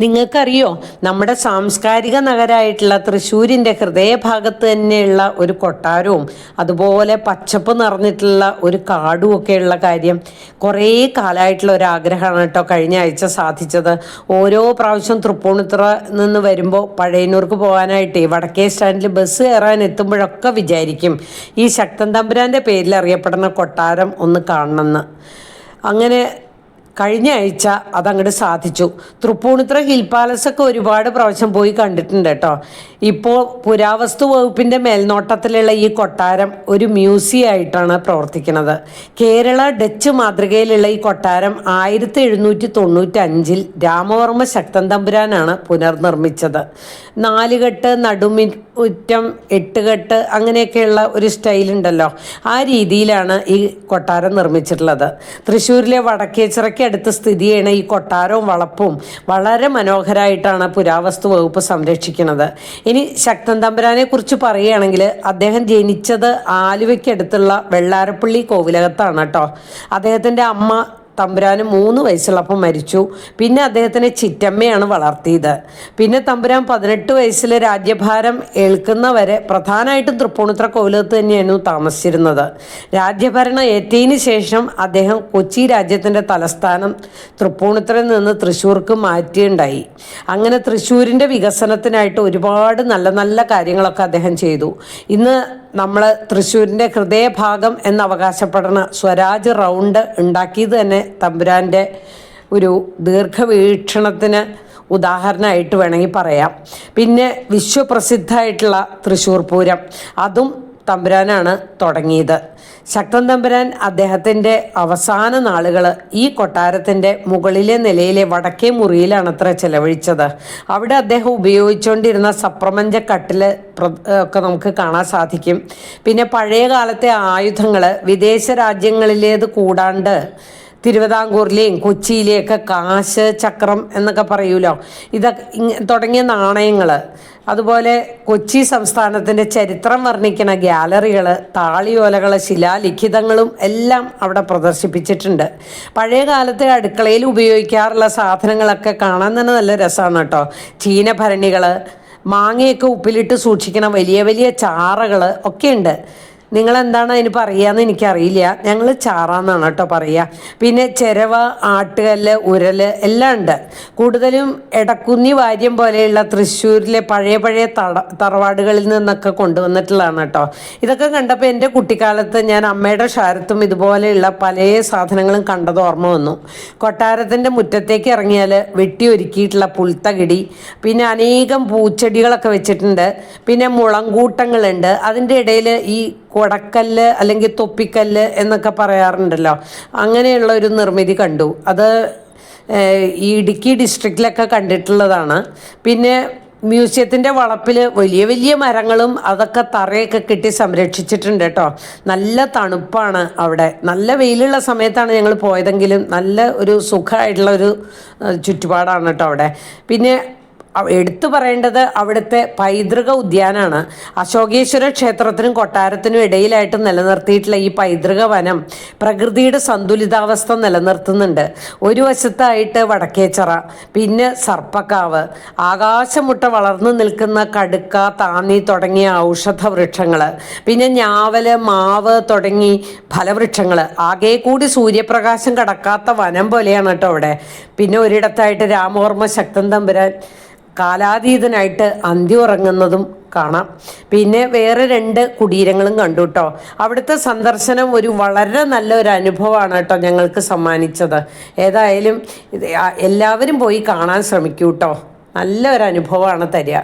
നിങ്ങൾക്കറിയോ നമ്മുടെ സാംസ്കാരിക നഗരമായിട്ടുള്ള തൃശ്ശൂരിന്റെ ഹൃദയഭാഗത്ത് തന്നെയുള്ള ഒരു കൊട്ടാരവും അതുപോലെ പച്ചപ്പ് നിറഞ്ഞിട്ടുള്ള ഒരു കാടും ഒക്കെയുള്ള കാര്യം. കുറേ കാലമായിട്ടുള്ള ഒരു ആഗ്രഹമാണ് കേട്ടോ കഴിഞ്ഞ ആഴ്ച സാധിച്ചത്. ഓരോ പ്രാവശ്യം തൃപ്പൂണിത്തുറ നിന്ന് വരുമ്പോൾ പഴയന്നൂർക്ക് പോകാനായിട്ട് വടക്കേ സ്റ്റാൻഡിൽ ബസ് കയറാൻ എത്തുമ്പോഴൊക്കെ വിചാരിക്കും. ഈ ശക്തൻ തമ്പുരാന്റെ പേരിൽ അറിയപ്പെടുന്ന കൊട്ടാരം ഒന്ന് കാണണമെന്ന്. അങ്ങനെ കഴിഞ്ഞ ആഴ്ച അതങ്ങോട്ട് സാധിച്ചു. തൃപ്പൂണിത്ര ഹിൽ പാലസ് ഒക്കെ ഒരുപാട് പ്രാവശ്യം പോയി കണ്ടിട്ടുണ്ട് കേട്ടോ. ഇപ്പോൾ പുരാവസ്തു വകുപ്പിന്റെ മേൽനോട്ടത്തിലുള്ള ഈ കൊട്ടാരം ഒരു മ്യൂസിയം ആയിട്ടാണ് പ്രവർത്തിക്കുന്നത്. കേരള ഡച്ച് മാതൃകയിലുള്ള ഈ കൊട്ടാരം ആയിരത്തി എഴുന്നൂറ്റി തൊണ്ണൂറ്റി അഞ്ചിൽ രാമവർമ്മ ശക്തൻ തമ്പുരാനാണ് പുനർനിർമ്മിച്ചത്. നാലുകെട്ട് നടുമി ഉറ്റം എട്ടുകെട്ട് അങ്ങനെയൊക്കെയുള്ള ഒരു സ്റ്റൈലുണ്ടല്ലോ. ആ രീതിയിലാണ് ഈ കൊട്ടാരം നിർമ്മിച്ചിട്ടുള്ളത്. തൃശ്ശൂരിലെ വടക്കേച്ചിറയ്ക്ക് അടുത്ത് സ്ഥിതി ചെയ്യണ ഈ കൊട്ടാരവും വളപ്പും വളരെ മനോഹരമായിട്ടാണ് പുരാവസ്തു വകുപ്പ് സംരക്ഷിക്കുന്നത്. ഇനി ശക്തൻ തമ്പുരാനെ കുറിച്ച് പറയുകയാണെങ്കിൽ അദ്ദേഹം ജനിച്ചത് ആലുവയ്ക്കടുത്തുള്ള വെള്ളാരപ്പള്ളി കോവിലകത്താണ് കേട്ടോ. അദ്ദേഹത്തിന്റെ അമ്മ തമ്പുരാന് മൂന്ന് വയസ്സുള്ളപ്പം മരിച്ചു. പിന്നെ അദ്ദേഹത്തിനെ ചിറ്റമ്മയാണ് വളർത്തിയത്. പിന്നെ തമ്പുരാൻ പതിനെട്ട് വയസ്സിൽ രാജ്യഭാരം ഏൽക്കുന്നവരെ പ്രധാനമായിട്ടും തൃപ്പൂണിത്ര കോവിലത്ത് തന്നെയായിരുന്നു താമസിച്ചിരുന്നത്. രാജ്യഭരണം ഏറ്റതിന് ശേഷം അദ്ദേഹം കൊച്ചി രാജ്യത്തിന്റെ തലസ്ഥാനം തൃപ്പൂണിത്രയിൽ നിന്ന് തൃശ്ശൂർക്ക് മാറ്റിയുണ്ടായി അങ്ങനെ തൃശ്ശൂരിന്റെ വികസനത്തിനായിട്ട് ഒരുപാട് നല്ല നല്ല കാര്യങ്ങളൊക്കെ അദ്ദേഹം ചെയ്തു. ഇന്ന് നമ്മൾ തൃശ്ശൂരിന്റെ ഹൃദയഭാഗം എന്ന് അവകാശപ്പെടുന്ന സ്വരാജ് റൗണ്ട് ഉണ്ടാക്കിയത് തന്നെ തമ്പുരാന്റെ ഒരു ദീർഘവീക്ഷണത്തിന് ഉദാഹരണമായിട്ട് വേണമെങ്കിൽ പറയാം. പിന്നെ വിശ്വപ്രസിദ്ധമായിട്ടുള്ള തൃശ്ശൂർ പൂരം അതും തമ്പുരാനാണ് തുടങ്ങിയത്. ശക്തൻ തമ്പുരാൻ അദ്ദേഹത്തിന്റെ അവസാന നാളുകൾ ഈ കൊട്ടാരത്തിന്റെ മുകളിലെ നിലയിലെ വടക്കേ മുറിയിലാണ് അത്ര ചെലവഴിച്ചത്. അവിടെ അദ്ദേഹം ഉപയോഗിച്ചുകൊണ്ടിരുന്ന സപ്രമഞ്ച കട്ടിൽ ഒക്കെ നമുക്ക് കാണാൻ സാധിക്കും. പിന്നെ പഴയ കാലത്തെ ആയുധങ്ങൾ വിദേശ രാജ്യങ്ങളിലേത് കൂടാണ്ട് തിരുവിതാംകൂറിലെയും കൊച്ചിയിലെയൊക്കെ കാശ് ചക്രം എന്നൊക്കെ പറയൂലോ? ഇതൊക്കെ തുടങ്ങിയ നാണയങ്ങൾ അതുപോലെ കൊച്ചി സംസ്ഥാനത്തിന്റെ ചരിത്രം വർണിക്കുന്ന ഗ്യാലറികൾ താളിയോലകൾ ശിലാലിഖിതങ്ങളും എല്ലാം അവിടെ പ്രദർശിപ്പിച്ചിട്ടുണ്ട്. പഴയ കാലത്തെ അടുക്കളയിൽ ഉപയോഗിക്കാറുള്ള സാധനങ്ങളൊക്കെ കാണാൻ തന്നെ നല്ല രസമാണ് കേട്ടോ. ചീനഭരണികൾ മാങ്ങയൊക്കെ ഉപ്പിലിട്ട് സൂക്ഷിക്കുന്ന വലിയ വലിയ ചാറകൾ ഒക്കെ ഉണ്ട് നിങ്ങൾ എന്താണ് അതിന് പറയുകയെന്ന് എനിക്കറിയില്ല. ഞങ്ങൾ ചാറാന്നാണ് കേട്ടോ പറയുക പിന്നെ ചെരവ് ആട്ടുകല്ല് ഉരൽ എല്ലാം ഉണ്ട്. കൂടുതലും എടക്കുന്നി വാര്യം പോലെയുള്ള തൃശ്ശൂരിലെ പഴയ പഴയ തട തറവാടുകളിൽ നിന്നൊക്കെ കൊണ്ടുവന്നിട്ടുള്ളതാണ് കേട്ടോ. ഇതൊക്കെ കണ്ടപ്പോൾ എന്റെ കുട്ടിക്കാലത്ത് ഞാൻ അമ്മയുടെ ഷാരത്തും ഇതുപോലെയുള്ള പല സാധനങ്ങളും കണ്ടത് ഓർമ്മ വന്നു. കൊട്ടാരത്തിന്റെ മുറ്റത്തേക്ക് ഇറങ്ങിയാൽ വെട്ടി ഒരുക്കിയിട്ടുള്ള പുൽത്തകിടി പിന്നെ അനേകം പൂച്ചെടികളൊക്കെ വെച്ചിട്ടുണ്ട്. പിന്നെ മുളങ്കൂട്ടങ്ങളുണ്ട്. അതിന്റെ ഇടയിൽ ഈ കൊടക്കല്ല് അല്ലെങ്കിൽ തൊപ്പിക്കല്ല് എന്നൊക്കെ പറയാറുണ്ടല്ലോ. അങ്ങനെയുള്ള ഒരു നിർമ്മിതി കണ്ടു. അത് ഈ ഇടുക്കി ഡിസ്ട്രിക്റ്റിലൊക്കെ കണ്ടിട്ടുള്ളതാണ്. പിന്നെ മ്യൂസിയത്തിന്റെ വളപ്പിൽ വലിയ വലിയ മരങ്ങളും അതൊക്കെ തറയൊക്കെ കെട്ടി സംരക്ഷിച്ചിട്ടുണ്ട് കേട്ടോ. നല്ല തണുപ്പാണ് അവിടെ. നല്ല വെയിലുള്ള സമയത്താണ് ഞങ്ങൾ പോയതെങ്കിലും നല്ല ഒരു സുഖമായിട്ടുള്ള ഒരു ചുറ്റുപാടാണ് കേട്ടോ അവിടെ. പിന്നെ എടുത്തു പറയേണ്ടത് അവിടുത്തെ പൈതൃക ഉദ്യാനാണ്. അശോകേശ്വര ക്ഷേത്രത്തിനും കൊട്ടാരത്തിനും ഇടയിലായിട്ട് നിലനിർത്തിയിട്ടുള്ള ഈ പൈതൃക വനം പ്രകൃതിയുടെ സന്തുലിതാവസ്ഥ നിലനിർത്തുന്നുണ്ട്. ഒരു വശത്തായിട്ട് വടക്കേച്ചറ പിന്നെ സർപ്പക്കാവ് ആകാശമുട്ട വളർന്നു നിൽക്കുന്ന കടുക്ക താന്നി തുടങ്ങിയ ഔഷധ വൃക്ഷങ്ങൾ പിന്നെ ഞാവൽ മാവ് തുടങ്ങി ഫലവൃക്ഷങ്ങൾ ആകെ കൂടി സൂര്യപ്രകാശം കടക്കാത്ത വനം പോലെയാണ് കേട്ടോ അവിടെ. പിന്നെ ഒരിടത്തായിട്ട് രാമവർമ്മ ശക്തൻ തമ്പുരാൻ കാലാതീതനായിട്ട് ഉറങ്ങുന്നതും കാണാം. പിന്നെ വേറെ രണ്ട് കുടീരങ്ങളും കണ്ടു കേട്ടോ അവിടുത്തെ സന്ദർശനം ഒരു വളരെ നല്ലൊരു അനുഭവമാണ് കേട്ടോ ഞങ്ങൾക്ക് സമ്മാനിച്ചത്. ഏതായാലും എല്ലാവരും പോയി കാണാൻ ശ്രമിക്കൂ കേട്ടോ നല്ലൊരു അനുഭവമാണ് തരിക.